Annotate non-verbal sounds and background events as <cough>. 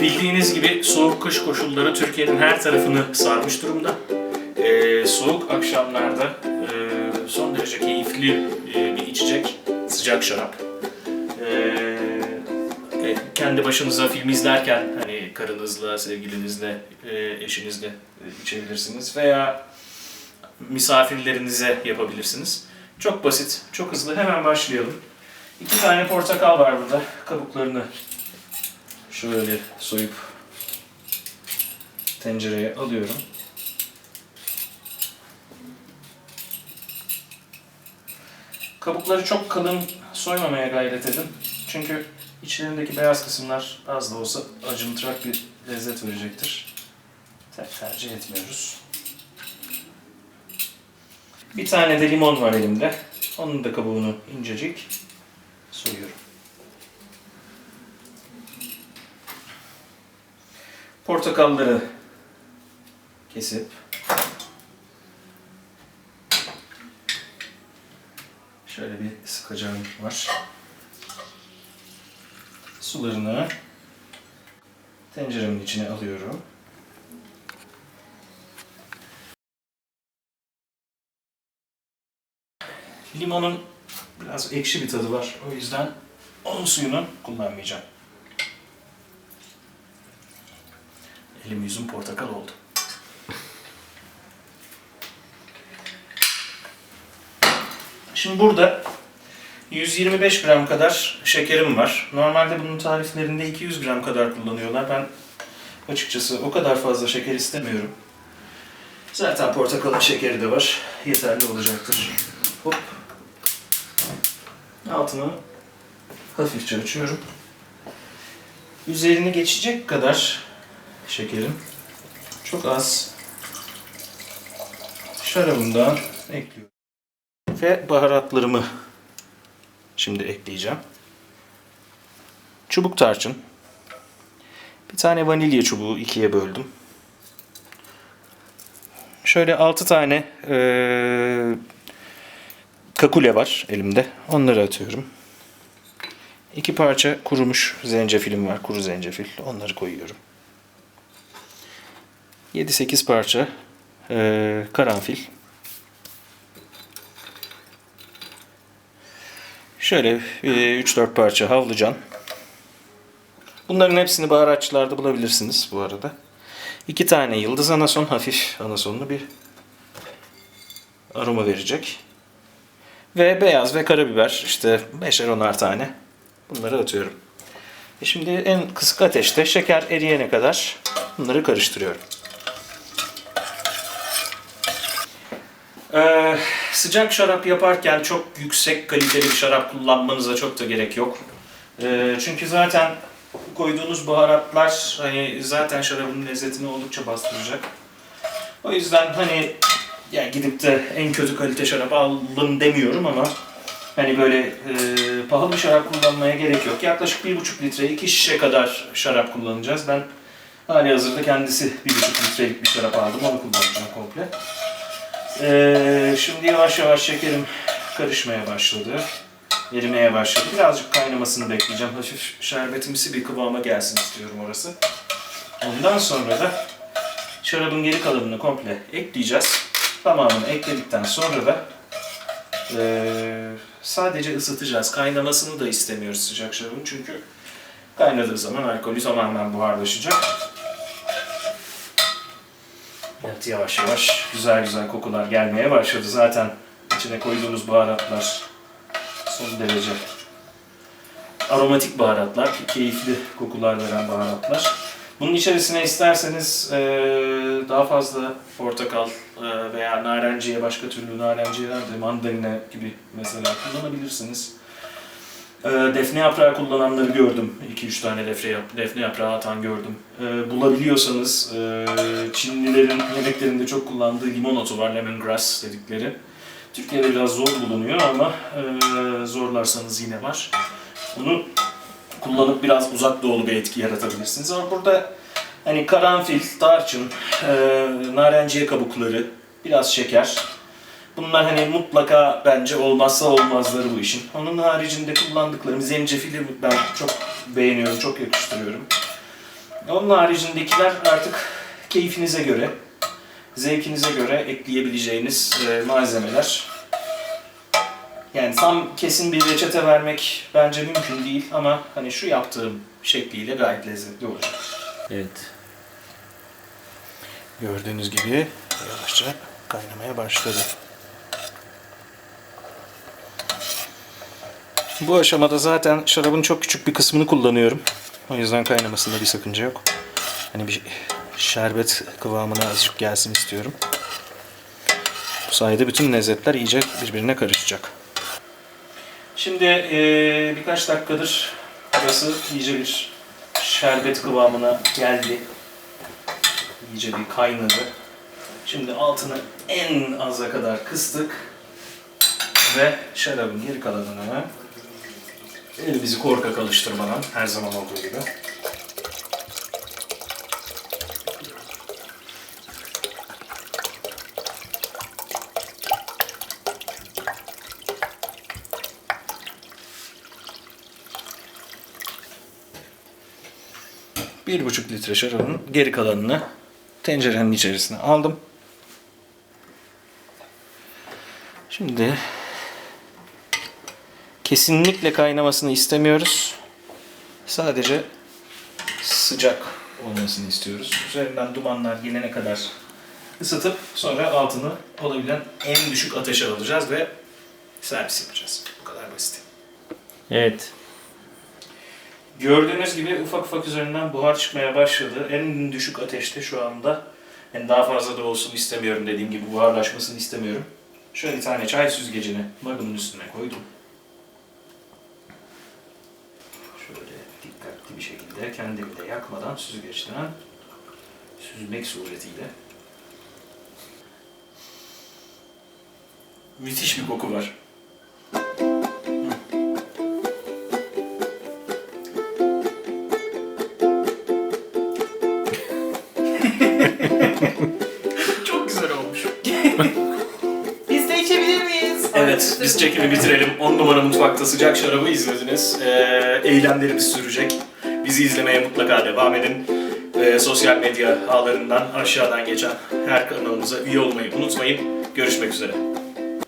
Bildiğiniz gibi soğuk kış koşulları Türkiye'nin her tarafını sarmış durumda. Ee, soğuk akşamlarda e, son derece keyifli e, bir içecek, sıcak şarap. Ee, e, kendi başınıza film izlerken hani karınızla, sevgilinizle, e, eşinizle e, içebilirsiniz veya misafirlerinize yapabilirsiniz. Çok basit, çok hızlı. Hemen başlayalım. İki tane portakal var burada. Kabuklarını şöyle soyup tencereye alıyorum. Kabukları çok kalın soymamaya gayret edin. Çünkü içlerindeki beyaz kısımlar az da olsa acımtırak bir lezzet verecektir. Ter- Tercih etmiyoruz. Bir tane de limon var elimde. Onun da kabuğunu incecik soyuyorum. Portakalları kesip şöyle bir sıkacağım var. Sularını tenceremin içine alıyorum. Limonun biraz ekşi bir tadı var. O yüzden onun suyunu kullanmayacağım. Elim yüzüm portakal oldu. Şimdi burada 125 gram kadar şekerim var. Normalde bunun tariflerinde 200 gram kadar kullanıyorlar. Ben açıkçası o kadar fazla şeker istemiyorum. Zaten portakalın şekeri de var. Yeterli olacaktır. Hop. Altını hafifçe açıyorum. Üzerini geçecek kadar şekerim. Çok az şarabımdan ekliyorum. Ve baharatlarımı şimdi ekleyeceğim. Çubuk tarçın. Bir tane vanilya çubuğu ikiye böldüm. Şöyle 6 tane eee kakule var elimde. Onları atıyorum. İki parça kurumuş zencefilim var. Kuru zencefil. Onları koyuyorum. 7-8 parça eee, karanfil. Şöyle eee, 3-4 parça havlucan. Bunların hepsini baharatçılarda bulabilirsiniz bu arada. İki tane yıldız anason, hafif anasonlu bir aroma verecek. Ve beyaz ve karabiber işte 5'er 10'ar tane. Bunları atıyorum. E şimdi en kısık ateşte şeker eriyene kadar bunları karıştırıyorum. Ee, sıcak şarap yaparken çok yüksek kaliteli bir şarap kullanmanıza çok da gerek yok. Ee, çünkü zaten koyduğunuz baharatlar hani zaten şarabın lezzetini oldukça bastıracak. O yüzden hani ya gidip de en kötü kalite şarap alın demiyorum ama hani böyle e, pahalı bir şarap kullanmaya gerek yok. Yaklaşık 1,5 litre, 2 şişe kadar şarap kullanacağız. Ben hali hazırda kendisi 1,5 litrelik bir şarap aldım. Onu kullanacağım komple. E, şimdi yavaş yavaş şekerim karışmaya başladı. Erimeye başladı. Birazcık kaynamasını bekleyeceğim. Hafif şerbetimsi bir kıvama gelsin istiyorum orası. Ondan sonra da şarabın geri kalanını komple ekleyeceğiz. Tamamını ekledikten sonra da eee, sadece ısıtacağız. Kaynamasını da istemiyoruz sıcak şarabın çünkü kaynadığı zaman alkolü tamamen buharlaşacak. Evet yavaş yavaş güzel güzel kokular gelmeye başladı. Zaten içine koyduğumuz baharatlar son derece aromatik baharatlar, keyifli kokular veren baharatlar. Bunun içerisine isterseniz eee, daha fazla portakal eee, veya narenciye, başka türlü narenciyeler de mandalina gibi mesela kullanabilirsiniz. Eee, defne yaprağı kullananları gördüm. 2-3 tane defne, defne yaprağı atan gördüm. Eee, bulabiliyorsanız eee, Çinlilerin yemeklerinde çok kullandığı limon otu var, lemongrass dedikleri. Türkiye'de biraz zor bulunuyor ama eee, zorlarsanız yine var. Bunu kullanıp biraz uzak doğulu bir etki yaratabilirsiniz. Ama burada hani karanfil, tarçın, e, narenciye kabukları, biraz şeker. Bunlar hani mutlaka bence olmazsa olmazları bu işin. Onun haricinde kullandıklarım zencefili ben çok beğeniyorum, çok yakıştırıyorum. Onun haricindekiler artık keyfinize göre, zevkinize göre ekleyebileceğiniz e, malzemeler. Yani tam kesin bir reçete vermek bence mümkün değil ama hani şu yaptığım şekliyle gayet lezzetli olacak. Evet. Gördüğünüz gibi yavaşça kaynamaya başladı. Bu aşamada zaten şarabın çok küçük bir kısmını kullanıyorum. O yüzden kaynamasında bir sakınca yok. Hani bir şerbet kıvamına azıcık gelsin istiyorum. Bu sayede bütün lezzetler iyice birbirine karışacak. Şimdi eee, birkaç dakikadır burası iyice bir şerbet kıvamına geldi iyice bir kaynadı. Şimdi altını en aza kadar kıstık ve şarabın geri kalanını elimizi korkak alıştırmadan her zaman olduğu gibi bir buçuk litre şarabın geri kalanını tencerenin içerisine aldım. Şimdi kesinlikle kaynamasını istemiyoruz. Sadece sıcak olmasını istiyoruz. Üzerinden dumanlar gelene kadar ısıtıp sonra altını olabilen en düşük ateşe alacağız ve servis yapacağız. Bu kadar basit. Evet. Gördüğünüz gibi ufak ufak üzerinden buhar çıkmaya başladı. En düşük ateşte şu anda. Yani daha fazla da olsun istemiyorum dediğim gibi buharlaşmasını istemiyorum. Şöyle bir tane çay süzgecini magnum üstüne koydum. Şöyle dikkatli bir şekilde kendimi de yakmadan süzgeçten süzmek suretiyle. Müthiş bir koku var. <laughs> Çok güzel olmuş. <laughs> Biz de içebilir miyiz? Evet, biz çekimi bitirelim. 10 numara mutfakta sıcak şarabı izlediniz. Ee, eylemlerimiz sürecek. Bizi izlemeye mutlaka devam edin. Ee, sosyal medya ağlarından aşağıdan geçen her kanalımıza üye olmayı unutmayın. Görüşmek üzere.